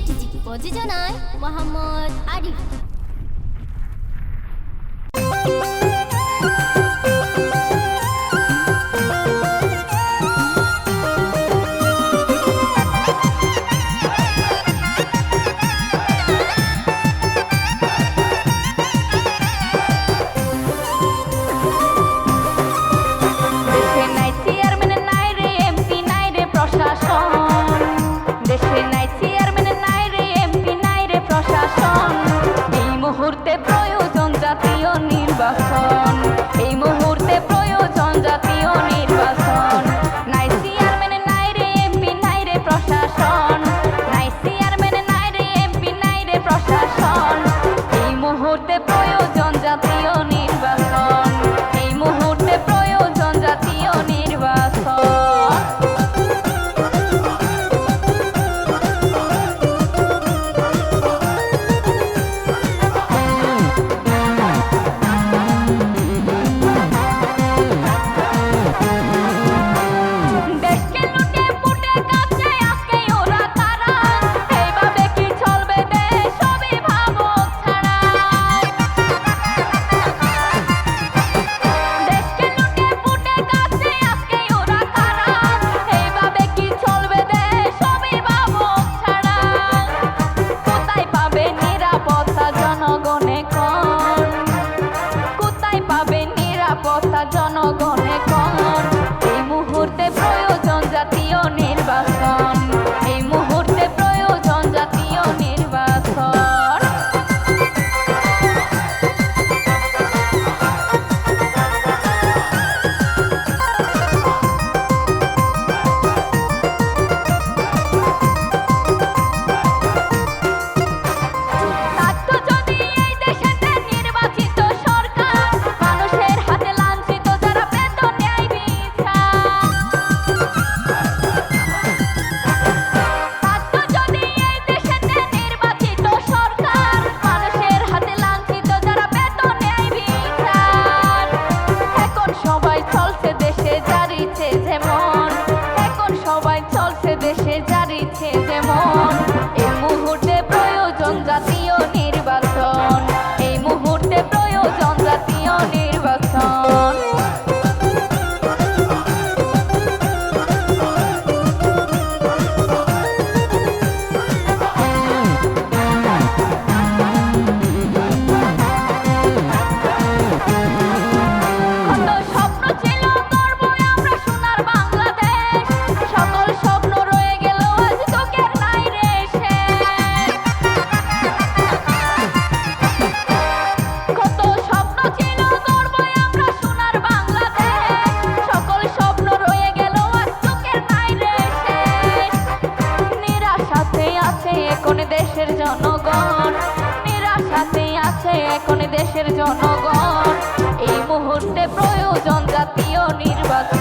Late জি প্রযোজনায় মোহাম্মদ আরিফ। 보여줘. নিরাশাতে আছে কোন দেশের জনগণ। নিরাশাতে আছে কোন দেশের জনগণ। এই মুহূর্তে প্রয়োজন জাতীয় নির্বাচন।